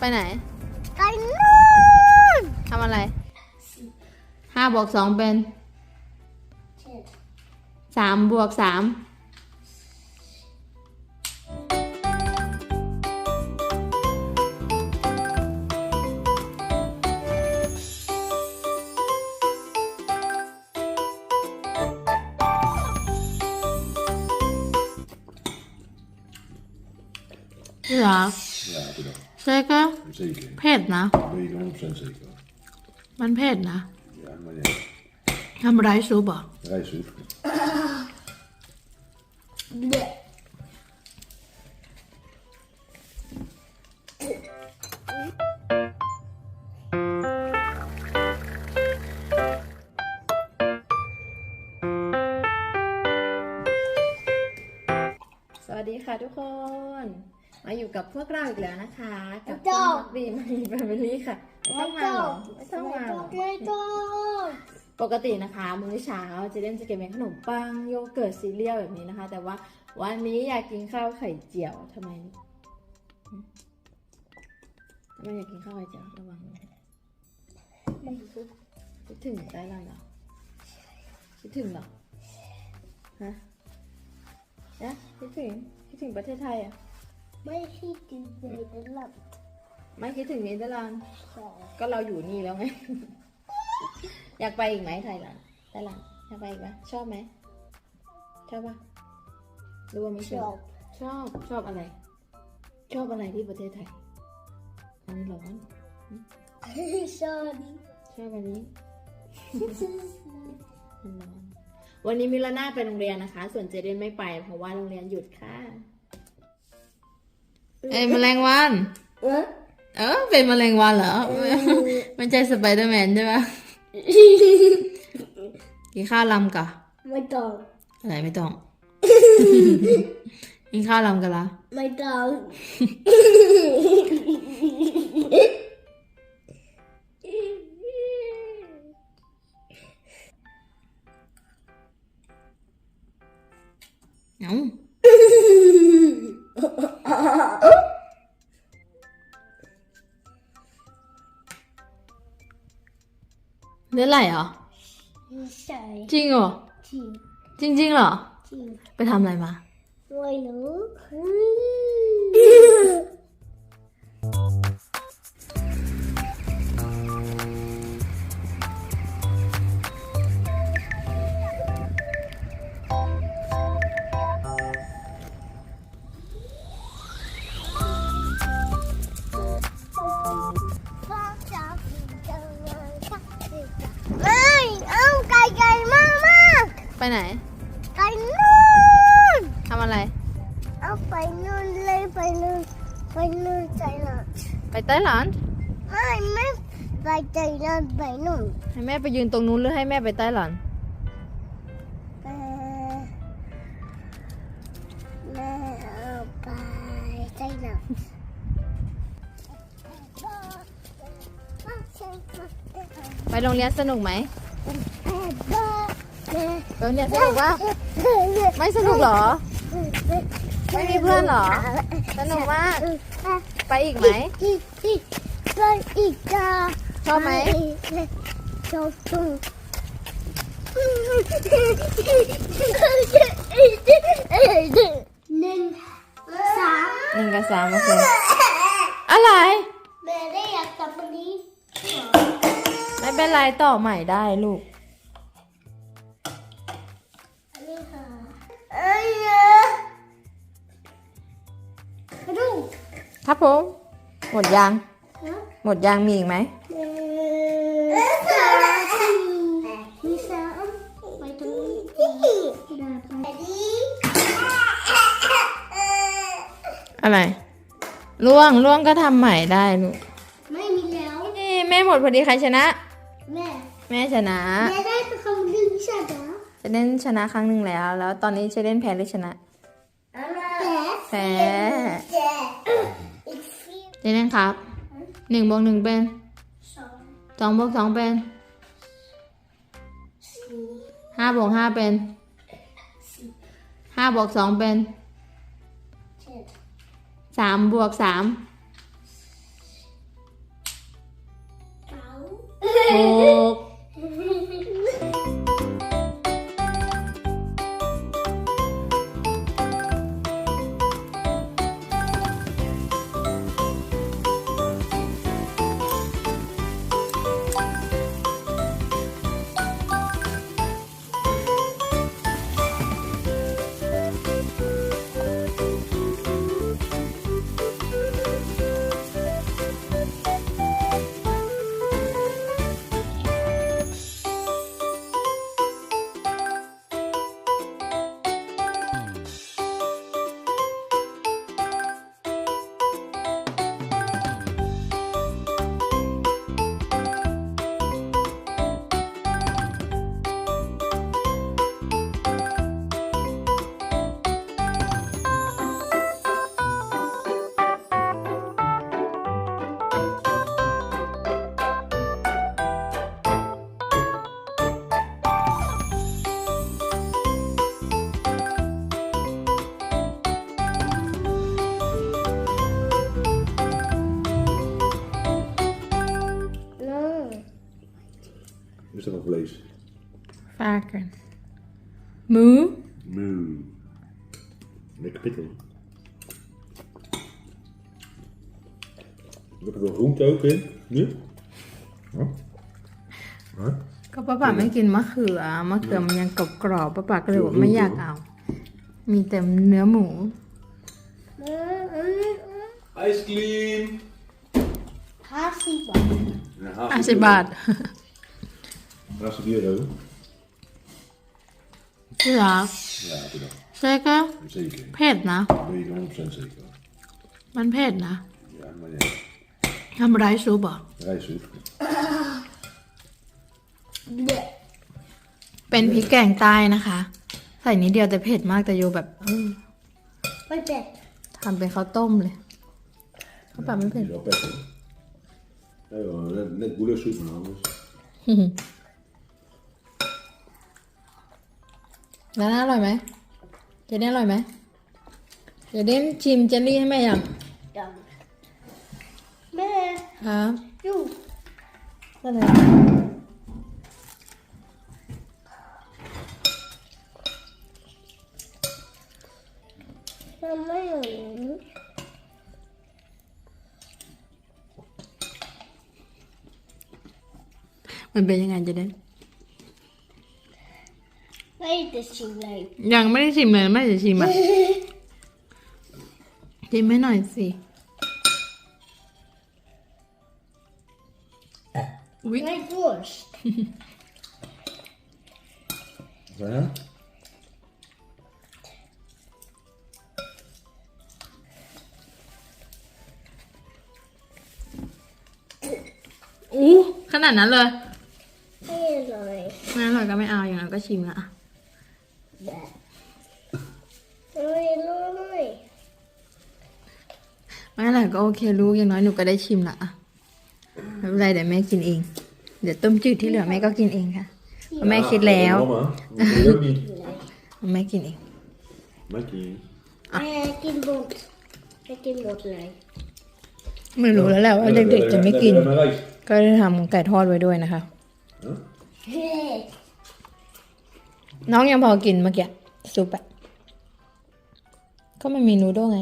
ไปไหน ไปนู่นทำอะไรห้าบวกสองเป็นเจ็ดสามบวกสามเหรอ Ja, bedankt. ใช่ก็ Zeker. เผ็ดนะ Dat ben ik 100% zeker. มันเผ็ดนะ Ja, maar ja. ทำไรซุปเหรอะ Rijstsoep. เด็ดสวัสดีค่ะทุกคน มาอยู่กับพวกเราอีกแล้วนะคะ กับช่องบีมารีแฟมิลี่ค่ะไม่ต้องมาหรอไม่ต้องมาหรอไม่ต้องปกตินะคะ มื้อเช้าเจะเล่นจะเก็บเป็นขนมปังโยเกิร์ตซีเรียลแบบนี้นะคะ แต่ว่าวันนี้อยากกินข้าวไข่เจียวทำไมหึทำไมอยากกินข้าวไข่เจียวระวังนะคิดถึงไต้หวันเหรอคิดถึงเหรอฮะนะคิดถึงคิดถึงประเทศไทยอะ ไม่คิดถึงเลยจะหลับไม่คิดถึงเนเธอร์แลนด์สองก็เราอยู่นี่แล้วไง อยากไปอีกไหมไทยแลนด์ไต้หวันอยากไปอีกไหมชอบไหมชอบปะหรู้ว่าไม่จชอบบชอบ ชอบอะไร ชอบอะไรที่ประเทศไทย อันนี้ร้อนสวัสดีชอบอันนี้มันร้อนวันนี้มิลาน่าไปโรงเรียนนะคะ ส่วนเจเดนไม่ไปเพราะว่าโรงเรียนหยุดค่ะ เอ้ยแมลงวัน เออเออเป็นแมลงวันเหรอไม่ใช่สไปเดอร์แมนใช่ปะกินข้าวลำกะไม่ต้องอะไรไม่ต้อง กินข้าวลำกันละไม่ต้องเอ้า เลือดไหลเหรอใช่จริงเหรอจริงจริงๆเหรอจริงไปทำอะไรมา ไม่รู้ ไปไต้หวันไม่ไม่ไปใจละไปนู่นให้แม่ไปยืนตรงนู้นหรือให้แม่ไปไต้หวันเอ่อแม่เอาไปใจละไปโรงเรียนสนุกไหมแม่ไปโรงเรียนสนุกปะไม่สนุกเหรอ ไม่มีเพื่อนเหรอ สนุกมาก ไปอีกไหมอีกอีกไปอีกจ้าชอบไหมชอบจุงหนึ่งสามหนึ่งกับสามโอเคอะไรแม่ได้อยากจับวันนี้ไม่เป็นไรต่อใหม่ได้ลูก ครับผม หมดยังหมดยังมีอีกไหมหนึ่งสามสี่สามไปตรงนี้ดาไปดีอะไรล่วงล่วงก็ทำใหม่ได้ลูกไม่มีแล้วนี่แม่หมดพอดีใครชนะ แม่ แม่ชนะแม่ได้เป็นคำดึงใช่ไหมจะเล่นชนะครั้งหนึ่งแล้ว แล้วตอนนี้จะเล่นแพ้หรือชนะแพ้แพ้แพ้อี เดนเล่นครับหนึ่งบวกหนึ่งเป็นสองสองบวกสองเป็นห้าบวกห้าเป็นห้าบวกสองเป็นสามบวกสามหก ฟาดกันหมู Moo. Lekker pittig. Ik heb er wel groente ook in. Nu? Ja. Ja. ก็ป้าป๋าไม่กินมะเขือมะเขือมันยังกรอบกรอบๆป้าป๋าก็เลยบอกไม่อยากเอา มีแต่เนื้อหมู Ice cream. ห้าสิบบาท Ja, ห้าสิบบาท Hartstikke euro. ที่รัก Ja, bedankt. ใช่ก็ Zeker. เผ็ดนะ Dat weet ik 100% zeker. มันเผ็ดนะ Ja, maar ja. ทำไรซุปเหรอะ Rijstsoep. เป็นพริกแกงใต้นะคะ ใส่นิดเดียวแต่เผ็ดมากแต่โยแบบเออไม่เผ็ดทำเป็นข้าวต้มเลยข้าวเปล่าไม่ Die เผ็ด is wel pet, hoor. Nee, hoor, net, net boelersoep, maar anders. แล้วน่าอร่อยไหมเจเด่นอร่อยไหมเจเด่นชิมเจลลี่ให้แม่ยังจังแม่ครับยูอะไรทำไม่หนูมันเป็นยังไงเจเด่น ไม่ได้ชิมเลยยังไม่ได้ชิมเลยไม่ได้ชิมอะชิมให้หน่อยสิอุ๊ย ไม่พูด Ja? อู้ขนาดนั้นเลย ไม่เลย ไม่อร่อยก็ไม่เอาอย่างนั้นก็ชิมละ ไม่อร่อยก็โอเคลูกอย่างน้อยหนูก็ได้ชิมละอะไม่เป็นไรเดี๋ยวแม่กินเอง เดี๋ยวต้มจืดที่เหลือแม่ก็กินเองค่ะเพราะแม่คิดแล้ว Mama, dat wil je ook niet. แม่กินเอง Mikey. แม่กินหมดแม่กินหมดเลยไม่รู้แล้วแหละว่าเด็กๆจะไม่กิน Met rijst. ก็ได้ทำไก่ทอดไว้ด้วยนะคะ Huh? เฮ้น้องยังพอกินเมื่อกี้ซุปอะก็ไม่มีนูโดไง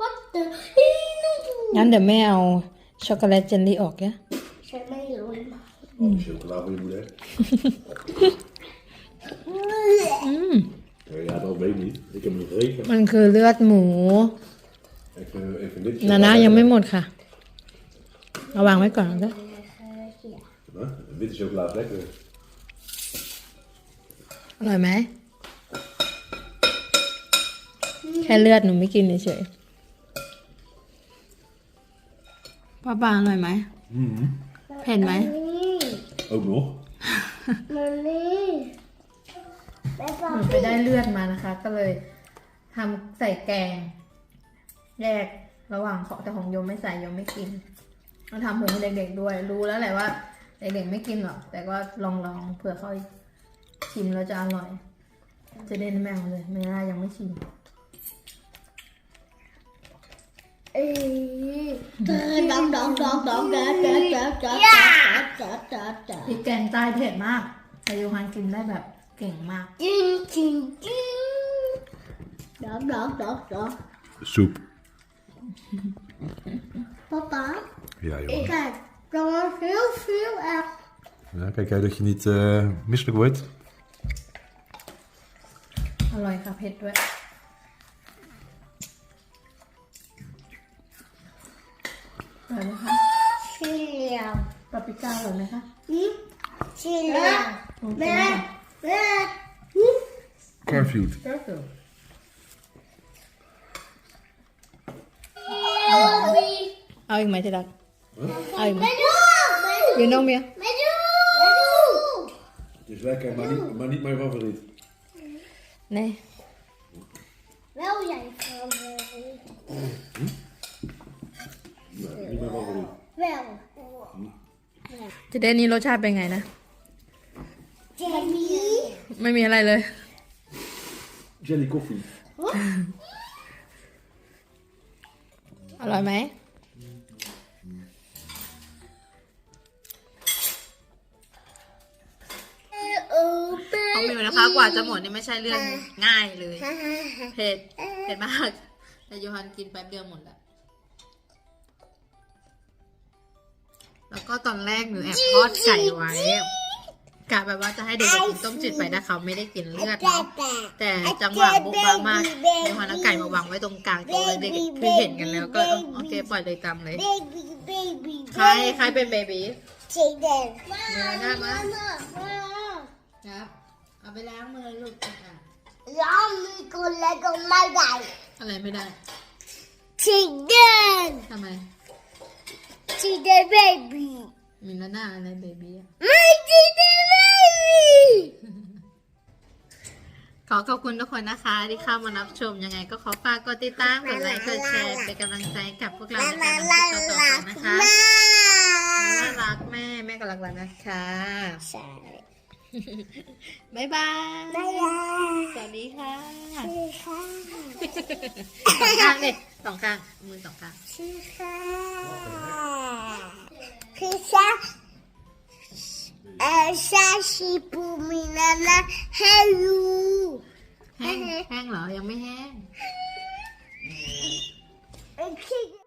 What the ฮีนูดู งั้นเดี๋ยวแม่เอาช็อกโกแลตเจลลี่ออกเนี่ยฉันไม่รู้ Oh, chocola voor je moeder. อืม Ja, ja, dat weet ik niet. Ik heb hem niet gegeten. มันคือเลือดหมู Ik vind, ik vind dit นานายังไม่หมดค่ะ เอาวางไว้ก่อนนะ Huh? Witte chocola is lekker. อร่อยไหม แค่เลือดหนูไม่กินเฉยๆ ป้าปาอร่อยไหมเผ็ดไหม นี่ Ook nog. มันนี่แม่บอกหนูไปได้เลือดมานะคะ ก็เลยทำใส่แกง แยกระหว่างของแต่ของโยมไม่ใส่โยมไม่กินเราทำเผื่อให้เด็กๆด้วย รู้แล้วแหละว่าเด็กๆไม่กินหรอก แต่ก็ลองลองๆเผื่อเขาชิมแล้วจะอร่อย จะได้แม่เอาเลยไม่ได้ยังไม่ชิม เอ้ย ดองดองดองดองดองดองดองดองดองดองดองดองพริกแกงใต้เผ็ดมาก แต่โยฮันกินได้แบบเก่งมากจริงจริงจริงดองดองดองดอง Soep. ป๊าป๊า Ja, อีก joh. แบบดองฟิวฟิวอะ Ja, kijk uit dat je niet eh, misselijk wordt. อร่อยค่ะเผ็ดด้วย อร่อยไหมคะเชียวปาปริก้าอร่อยไหมคะอืมเชียวโอเคแม่แม่ Garfield. ก็คือเอาอีกไหมที่รัก เอาอีกไหมไม่ดูไม่ยูโนเมียไม่ดูไม่ดู Het is lekker, maar niet, maar niet mijn favoriet. เน่แล้ วใหญ่ฟังเลย Nee, niet mijn favoriet. แล้วจะได้นี้รสชาติเป็นไงนะ เจมี่ไม่มีอะไรเลย Jelly koffie. อร่อยไหมกว่าจะหมดนี่ไม่ใช่เรื่องง่ายเลย เผ็ด เผ็ดมาก แต่โยฮันกินแป๊บเดียวหมดแล้ว แล้วก็ตอนแรกหนูแอบทอดไก่ไว้กะแบบว่าจะให้เด็กๆกินต้มจืดไปนะเขาไม่ได้กินเลือดเนาะแต่จังหวะบุกบ้ามากโยฮันเอาไก่มาวางไว้ตรงกลางโต๊ะเลยเด็กคือเห็นกันแล้วก็เออโอเคปล่อยเลยตามเลย baby baby ใครใครเป็นเบบี้ Jaden เนื้อหน้ามาครับเอาไปล้างมือลูกอะล้อมมือคนแล้วก็ไม่ได้อะไรไม่ได้ Jaden ทำไม Jaden baby มีหน้าหน้า อะไรเบบี้อะไม่ Jaden baby ขอขอบคุณทุกคนนะคะ ที่เข้ามารับชมยังไงก็ขอฝากกดติดตามกดไลค์กดแชร์เป็นกำลังใจกับพวกเราลาในลาการทำคลาลิปต่อๆไปลานะคะแม่น่ารักแม่แม่ก็รักเรานะคะใช่บ๊ายบายบ๊ายบายสวัสดีค่ะชื่อค่ะสองข้างเลยสองข้างมือสองข้างชื่อค่ะคือ ชาเออชาชิปูมินานาเฮลูแห้งแห้งเหรอ ยังไม่แห้ง Okay.